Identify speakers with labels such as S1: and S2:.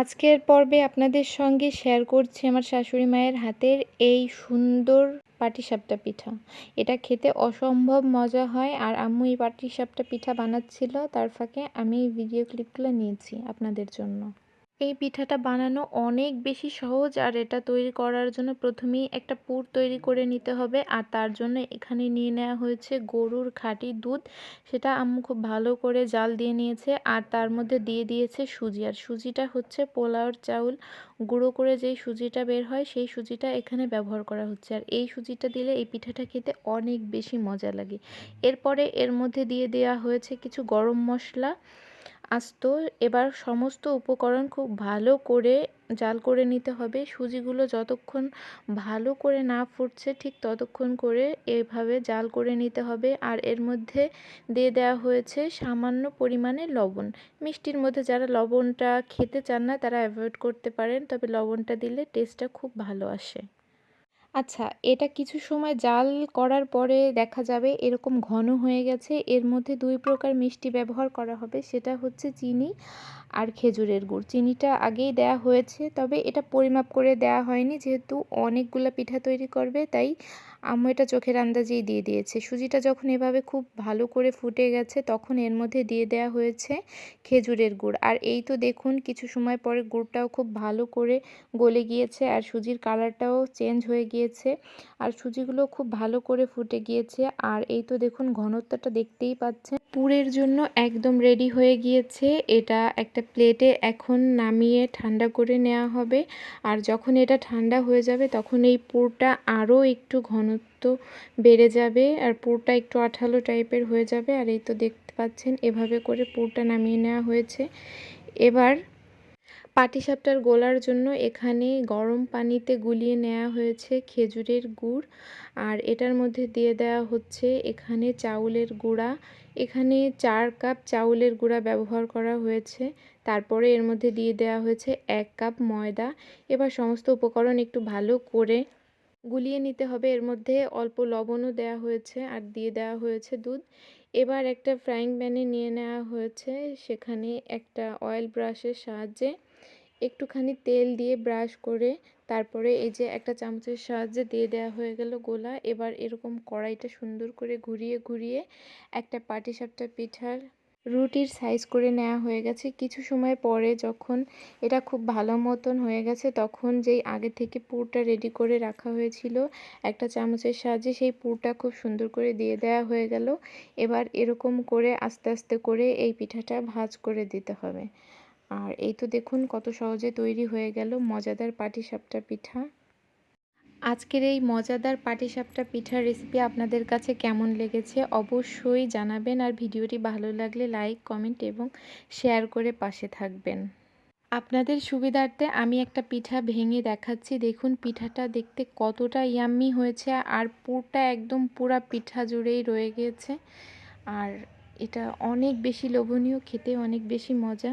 S1: আজকের পর্বে আপনাদের সঙ্গে শেয়ার করছি আমার শাশুড়ি মায়ের হাতের এই সুন্দর পাটিসাপটা পিঠা। এটা খেতে অসম্ভব মজা হয় আর আম্মু এই পাটিসাপটা পিঠা বানাচ্ছিল, তার ফাঁকে আমি এই ভিডিও ক্লিপগুলো নিয়েছি আপনাদের জন্য। এই পিঠাটা বানানো অনেক বেশি সহজ, আর এটা তৈরি করার জন্য প্রথমেই একটা পুর তৈরি করে নিতে হবে। আর তার জন্য এখানে নিয়ে নেওয়া হয়েছে গরুর খাঁটি দুধ। সেটা আম্মু খুব ভালো করে জাল দিয়ে নিয়েছে, আর তার মধ্যে দিয়ে দিয়েছে সুজি। আর সুজিটা হচ্ছে পোলাওর চাউল গুঁড়ো করে যেই সুজিটা বের হয়, সেই সুজিটা এখানে ব্যবহার করা হচ্ছে। আর এই সুজিটা দিলে এই পিঠাটা খেতে অনেক বেশি মজা লাগে। এরপরে এর মধ্যে দিয়ে দেওয়া হয়েছে কিছু গরম মশলা। আস্ত, এবার সমস্ত উপকরণ খুব ভালো করে জাল করে নিতে হবে। সুজিগুলো যতক্ষণ ভালো করে না ফুটছে, ঠিক ততক্ষণ করে এভাবে জাল করে নিতে হবে। আর এর মধ্যে দিয়ে দেওয়া হয়েছে সামান্য পরিমাণে লবণ। মিষ্টির মধ্যে যারা লবণটা খেতে চান না, তারা অ্যাভয়েড করতে পারেন, তবে লবণটা দিলে টেস্টটা খুব ভালো আসে। আচ্ছা এটা কিছু সময় জাল করার পরে দেখা যাবে এরকম ঘন হয়ে গেছে, এর মধ্যে দুই প্রকার মিষ্টি ব্যবহার করা হবে, সেটা হচ্ছে চিনি আর খেজুরের গুড়। চিনিটা আগেই দেয়া হয়েছে, তবে এটা পরিমাপ করে দেয়া হয়নি, যেহেতু অনেকগুলো পিঠা তৈরি করবে, তাই আম্মু এটা চোখের আন্দাজেই দিয়ে দিয়েছে। সুজিটা যখন এভাবে খুব ভালো করে ফুটে গেছে, তখন এর মধ্যে দিয়ে দেয়া হয়েছে খেজুরের গুড়। আর এই তো দেখুন, কিছু সময় পরে গুড়টাও খুব ভালো করে গলে গিয়েছে, আর সুজির কালারটাও চেঞ্জ হয়ে গিয়েছে। আর সুজিগুলো খুব ভালো করে ফুটে গিয়েছে। আর এই তো দেখুন, ঘনত্বটা দেখতেই পাচ্ছেন। পুরের জন্য একদম রেডি হয়ে গিয়েছে। এটা একটা প্লেটে এখন নামিয়ে ঠান্ডা করে নেওয়া হবে। আর যখন এটা ঠান্ডা হয়ে যাবে, তখন এই পুরটা আরও একটু ঘনত্ব বেড়ে যাবে। আর পুরটা একটু আঠালো টাইপের হয়ে যাবে। আর এই তো দেখতে পাচ্ছেন, এভাবে করে পুরটা নামিয়ে নেওয়া হয়েছে। এবার পাটিসাপটার গোলার জন্য এখানে গরম পানিতে গুলিয়ে নেওয়া হয়েছে খেজুরের গুড়। আর এটার মধ্যে দিয়ে দেওয়া হচ্ছে এখানে চাউলের গুঁড়া। এখানে চার কাপ চাউলের গুঁড়া ব্যবহার করা হয়েছে। তারপরে এর মধ্যে দিয়ে দেওয়া হয়েছে এক কাপ ময়দা। এবার সমস্ত উপকরণ একটু ভালো করে গুলিয়ে নিতে হবে। এর মধ্যে অল্প লবণও দেওয়া হয়েছে আর দিয়ে দেওয়া হয়েছে দুধ। এবার একটা ফ্রাইং প্যানে নিয়ে নেওয়া হয়েছে। সেখানে একটা অয়েল ব্রাশের সাহায্যে একটুখানি তেল দিয়ে ব্রাশ করে তারপরে এই যে একটা চামচের সাহায্যে দিয়ে দেওয়া হয়ে গেল গোলা। এবার এরকম কড়াইটা সুন্দর করে ঘুরিয়ে ঘুরিয়ে একটা পাটিসাপটা পিঠার রুটির সাইজ করে নেওয়া হয়ে গেছে। কিছু সময় পরে যখন এটা খুব ভালো মতন হয়ে গেছে, তখন যেই আগে থেকে পুরটা রেডি করে রাখা হয়েছিল একটা চামচের সাহায্যে, সেই পুরটা খুব সুন্দর করে দিয়ে দেওয়া হয়ে গেল। এবার এরকম করে আস্তে আস্তে করে এই পিঠাটা ভাজ করে দিতে হবে। আর এই তো দেখুন কত সহজে তৈরি হয়ে গেল মজাদার পাটিসাপটা পিঠা। আজকের এই মজাদার পাটিসাপটা পিঠার রেসিপি আপনাদের কাছে কেমন লেগেছে অবশ্যই জানাবেন আর ভিডিওটি ভালো লাগলে লাইক কমেন্ট এবং শেয়ার করে পাশে থাকবেন। আপনাদের সুবিধার্থে আমি একটা পিঠা ভেঙে দেখাচ্ছি। দেখুন পিঠাটা দেখতে কতটা ইয়াম্মি হয়েছে আর পুরটা একদম পুরা পিঠা জুড়েই রয়ে গিয়েছে আর এটা অনেক বেশি লোভনীয়, খেতে অনেক বেশি মজা।